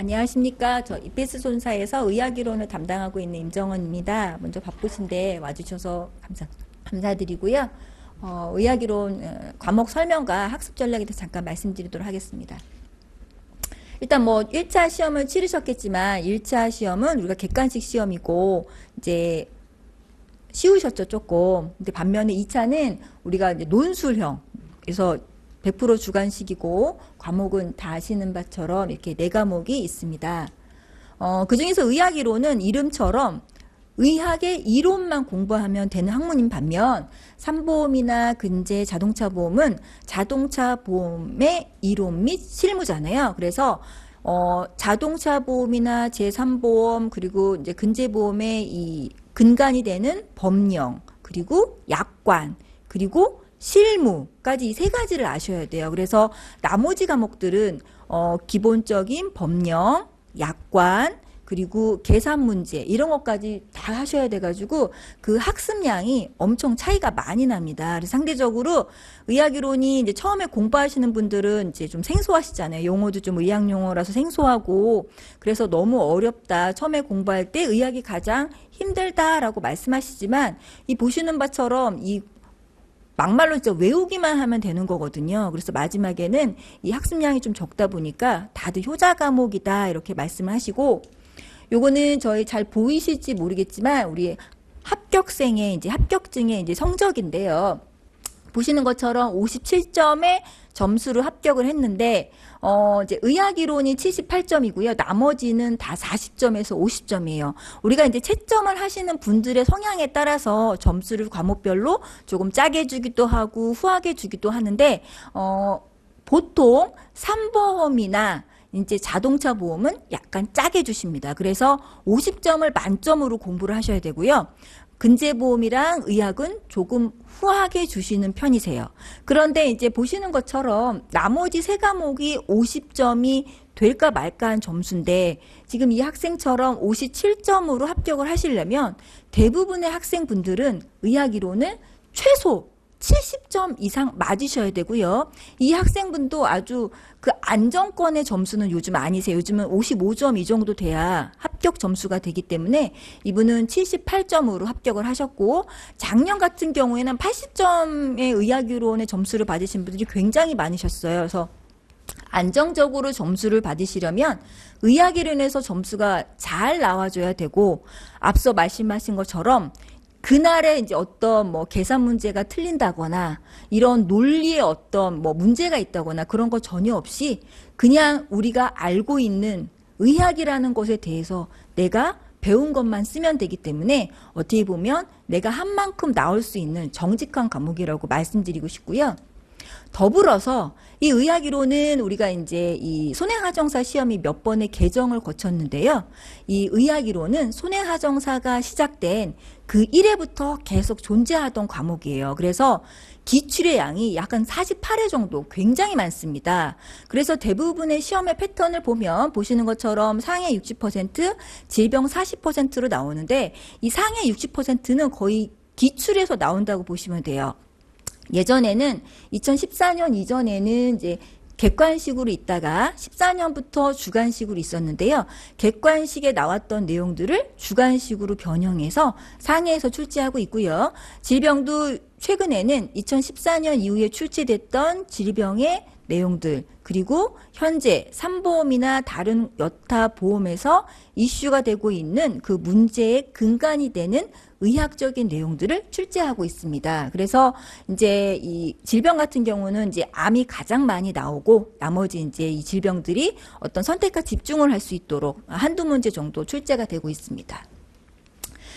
안녕하십니까. 저 이페스 손사에서 의학이론을 담당하고 있는 임정원입니다. 먼저 바쁘신데 와주셔서 감사, 감사드리고요. 어, 의학이론 어, 과목 설명과 학습 전략에 대해서 잠깐 말씀드리도록 하겠습니다. 일단 뭐 1차 시험을 치르셨겠지만 1차 시험은 우리가 객관식 시험이고 이제 쉬우셨죠 조금. 근데 반면에 2차는 우리가 논술형. 그래서 100% 주관식이고 과목은 다 아시는 바처럼 이렇게 네 과목이 있습니다. 어, 그 중에서 의학 이론은 이름처럼 의학의 이론만 공부하면 되는 학문인 반면 삼보험이나 근제 자동차 보험은 자동차 보험의 이론 및 실무잖아요. 그래서 어, 자동차 보험이나 제3보험 그리고 이제 근제 보험의 이 근간이 되는 법령 그리고 약관 그리고 실무까지 이 세 가지를 아셔야 돼요. 그래서 나머지 과목들은 어, 기본적인 법령, 약관, 그리고 계산 문제 이런 것까지 다 하셔야 돼가지고 그 학습량이 엄청 차이가 많이 납니다. 그래서 상대적으로 의학이론이 이제 처음에 공부하시는 분들은 이제 좀 생소하시잖아요. 용어도 좀 의학 용어라서 생소하고 그래서 너무 어렵다. 처음에 공부할 때 의학이 가장 힘들다라고 말씀하시지만 이 보시는 바처럼 이 막말로 진짜 외우기만 하면 되는 거거든요. 그래서 마지막에는 이 학습량이 좀 적다 보니까 다들 효자 과목이다 이렇게 말씀을 하시고 요거는 저희 잘 보이실지 모르겠지만 우리 합격생의 이제 합격증의 이제 성적인데요. 보시는 것처럼 57점의 점수로 합격을 했는데 어 이제 의학 이론이 78점이고요. 나머지는 다 40점에서 50점이에요. 우리가 이제 채점을 하시는 분들의 성향에 따라서 점수를 과목별로 조금 짜게 주기도 하고 후하게 주기도 하는데 어 보통 삼보험이나 이제 자동차 보험은 약간 짜게 주십니다. 그래서 50점을 만점으로 공부를 하셔야 되고요. 근제보험이랑 의학은 조금 후하게 주시는 편이세요. 그런데 이제 보시는 것처럼 나머지 세 과목이 50점이 될까 말까 한 점수인데 지금 이 학생처럼 57점으로 합격을 하시려면 대부분의 학생분들은 의학 이론은 최소 70점 이상 맞으셔야 되고요. 이 학생분도 아주 그 안정권의 점수는 요즘 아니세요. 요즘은 55점 이 정도 돼야 합격 점수가 되기 때문에 이분은 78점으로 합격을 하셨고 작년 같은 경우에는 80점의 의학유론의 점수를 받으신 분들이 굉장히 많으셨어요. 그래서 안정적으로 점수를 받으시려면 의학이론에서 점수가 잘 나와줘야 되고 앞서 말씀하신 것처럼 그날에 이제 어떤 뭐 계산 문제가 틀린다거나 이런 논리에 어떤 뭐 문제가 있다거나 그런 거 전혀 없이 그냥 우리가 알고 있는 의학이라는 것에 대해서 내가 배운 것만 쓰면 되기 때문에 어떻게 보면 내가 한 만큼 나올 수 있는 정직한 과목이라고 말씀드리고 싶고요. 더불어서 이 의학이론은 우리가 이제 이 손해하정사 시험이 몇 번의 개정을 거쳤는데요. 이 의학이론은 손해하정사가 시작된 그 1회부터 계속 존재하던 과목이에요. 그래서 기출의 양이 약간 48회 정도 굉장히 많습니다. 그래서 대부분의 시험의 패턴을 보면 보시는 것처럼 상해 60%, 질병 40%로 나오는데 이 상해 60%는 거의 기출에서 나온다고 보시면 돼요. 예전에는 2014년 이전에는 이제 객관식으로 있다가 14년부터 주관식으로 있었는데요. 객관식에 나왔던 내용들을 주관식으로 변형해서 상해에서 출제하고 있고요. 질병도 최근에는 2014년 이후에 출제됐던 질병의 내용들 그리고 현재 삼보험이나 다른 여타 보험에서 이슈가 되고 있는 그 문제의 근간이 되는 의학적인 내용들을 출제하고 있습니다. 그래서 이제 이 질병 같은 경우는 이제 암이 가장 많이 나오고 나머지 이제 이 질병들이 어떤 선택과 집중을 할 수 있도록 한두 문제 정도 출제가 되고 있습니다.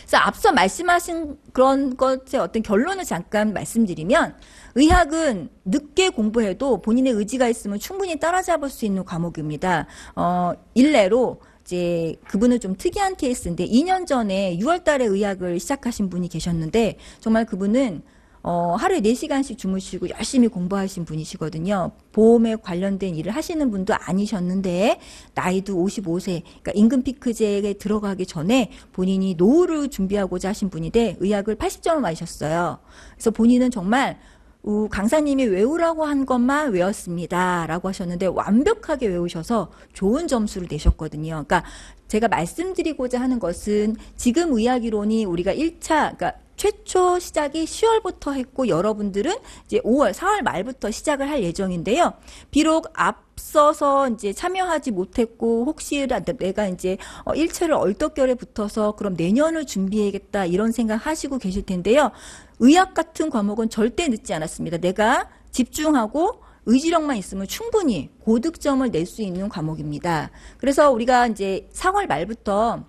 그래서 앞서 말씀하신 그런 것의 어떤 결론을 잠깐 말씀드리면 의학은 늦게 공부해도 본인의 의지가 있으면 충분히 따라잡을 수 있는 과목입니다. 어, 일례로 이제 그분은 좀 특이한 케이스인데 2년 전에 6월 달에 의학을 시작하신 분이 계셨는데 정말 그분은 어, 하루에 4시간씩 주무시고 열심히 공부하신 분이시거든요. 보험에 관련된 일을 하시는 분도 아니셨는데, 나이도 55세, 그러니까 임금 피크제에 들어가기 전에 본인이 노후를 준비하고자 하신 분인데, 의학을 80점을 맞으셨어요. 그래서 본인은 정말 우 강사님이 외우라고 한 것만 외웠습니다. 라고 하셨는데 완벽하게 외우셔서 좋은 점수를 내셨거든요. 그러니까 제가 말씀드리고자 하는 것은 지금 의학이론이 우리가 1차, 그러니까 최초 시작이 10월부터 했고 여러분들은 이제 5월, 4월 말부터 시작을 할 예정인데요. 비록 앞서서 이제 참여하지 못했고 혹시라도 내가 이제 어, 1차를 얼떨결에 붙어서 그럼 내년을 준비해야겠다 이런 생각 하시고 계실 텐데요. 의학 같은 과목은 절대 늦지 않았습니다. 내가 집중하고 의지력만 있으면 충분히 고득점을 낼 수 있는 과목입니다. 그래서 우리가 이제 4월 말부터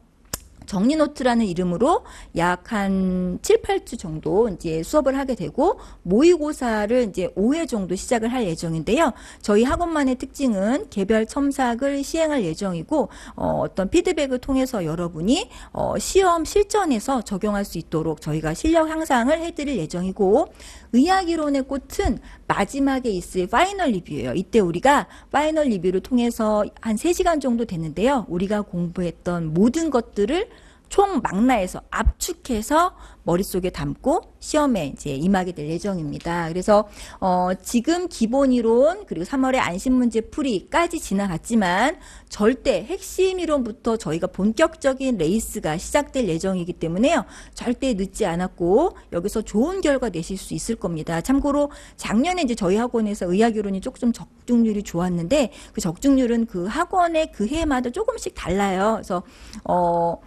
정리 노트라는 이름으로 약 한 7, 8주 정도 이제 수업을 하게 되고 모의고사를 이제 5회 정도 시작을 할 예정인데요. 저희 학원만의 특징은 개별 첨삭을 시행할 예정이고 어, 떤 피드백을 통해서 여러분이 어, 시험 실전에서 적용할 수 있도록 저희가 실력 향상을 해드릴 예정이고 의학 이론의 꽃은 마지막에 있을 파이널 리뷰예요. 이때 우리가 파이널 리뷰를 통해서 한 3시간 정도 됐는데요. 우리가 공부했던 모든 것들을 총 망라해서 압축해서 머릿속에 담고 시험에 이제 임하게 될 예정입니다. 그래서 어 지금 기본 이론 그리고 3월에 안심 문제 풀이까지 지나갔지만 절대 핵심 이론부터 저희가 본격적인 레이스가 시작될 예정이기 때문에요. 절대 늦지 않았고 여기서 좋은 결과 내실 수 있을 겁니다. 참고로 작년에 이제 저희 학원에서 의학 이론이 조금 적중률이 좋았는데 그 적중률은 그 학원의 그 해마다 조금씩 달라요. 그래서 어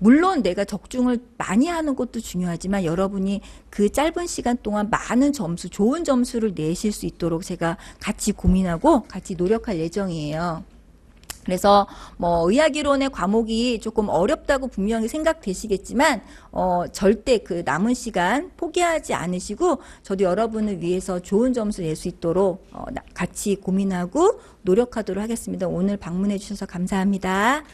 물론 내가 적중을 많이 하는 것도 중요하지만 여러분이 그 짧은 시간 동안 많은 점수, 좋은 점수를 내실 수 있도록 제가 같이 고민하고 같이 노력할 예정이에요. 그래서 뭐 의학이론의 과목이 조금 어렵다고 분명히 생각되시겠지만 어 절대 그 남은 시간 포기하지 않으시고 저도 여러분을 위해서 좋은 점수 낼 수 있도록 어 나- 같이 고민하고 노력하도록 하겠습니다. 오늘 방문해 주셔서 감사합니다.